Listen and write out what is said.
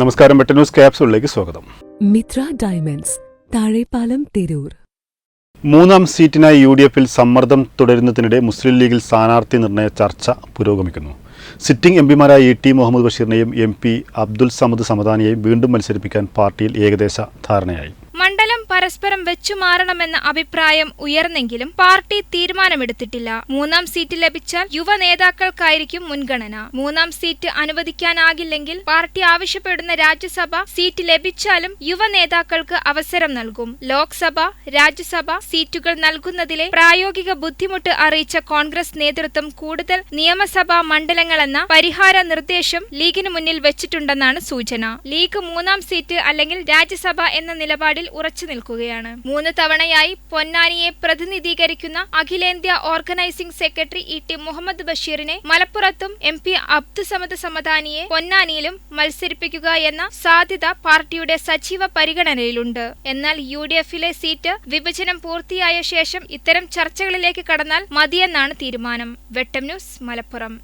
നമസ്കാരം ന്യൂസ് ക്യാപ്സുകളിലേക്ക് സ്വാഗതം. മിത്ര ഡയമണ്ട്സ് താഴെപ്പാലം തിരൂർ. മൂന്നാം സീറ്റിനായി യു ഡി എഫിൽ സമ്മർദ്ദം തുടരുന്നതിനിടെ മുസ്ലിം ലീഗിൽ സ്ഥാനാർത്ഥി നിർണയ ചർച്ച പുരോഗമിക്കുന്നു. സിറ്റിംഗ് എം പിമാരായ ഇ ടി മുഹമ്മദ് ബഷീറിനെയും എം പി അബ്ദുൽ സമദ് സമദാനിയെയും വീണ്ടും മത്സരിപ്പിക്കാൻ പാർട്ടിയിൽ ഏകദേശ ധാരണയായി. പരസ്പരം വെച്ചുമാറണമെന്ന അഭിപ്രായം ഉയർന്നെങ്കിലും പാർട്ടി തീരുമാനമെടുത്തിട്ടില്ല. മൂന്നാം സീറ്റ് ലഭിച്ചാൽ യുവ നേതാക്കൾക്കായിരിക്കും മുൻഗണന. മൂന്നാം സീറ്റ് അനുവദിക്കാനാകില്ലെങ്കിൽ പാർട്ടി ആവശ്യപ്പെടുന്ന രാജ്യസഭ സീറ്റ് ലഭിച്ചാലും യുവ നേതാക്കൾക്ക് അവസരം നൽകും. ലോക്സഭ രാജ്യസഭ സീറ്റുകൾ നൽകുന്നതിലെ പ്രായോഗിക ബുദ്ധിമുട്ട് അറിയിച്ച കോൺഗ്രസ് നേതൃത്വം കൂടുതൽ നിയമസഭാ മണ്ഡലങ്ങളെന്ന പരിഹാര നിർദ്ദേശം ലീഗിന് മുന്നിൽ വെച്ചിട്ടുണ്ടെന്നാണ് സൂചന. ലീഗ് മൂന്നാം സീറ്റ് അല്ലെങ്കിൽ രാജ്യസഭ എന്ന നിലപാടിൽ ഉറച്ചു നിൽക്കുകയാണ് മൂന്ന് തവണയായി പൊന്നാനിയെ പ്രതിനിധീകരിക്കുന്ന അഖിലേന്ത്യാ organising secretary E T Muhammad ബഷീറിനെ മലപ്പുറത്തും എം പി അബ്ദുസമദ് സമദാനിയെ പൊന്നാനിയിലും മത്സരിപ്പിക്കുക എന്ന സാധ്യത പാർട്ടിയുടെ സജീവ പരിഗണനയിലുണ്ട്. എന്നാൽ യു ഡി എഫിലെ സീറ്റ് വിഭജനം പൂർത്തിയായ ശേഷം ഇത്തരം ചർച്ചകളിലേക്ക് കടന്നാൽ മതിയെന്നാണ് തീരുമാനം. വെട്ടം ന്യൂസ് മലപ്പുറം.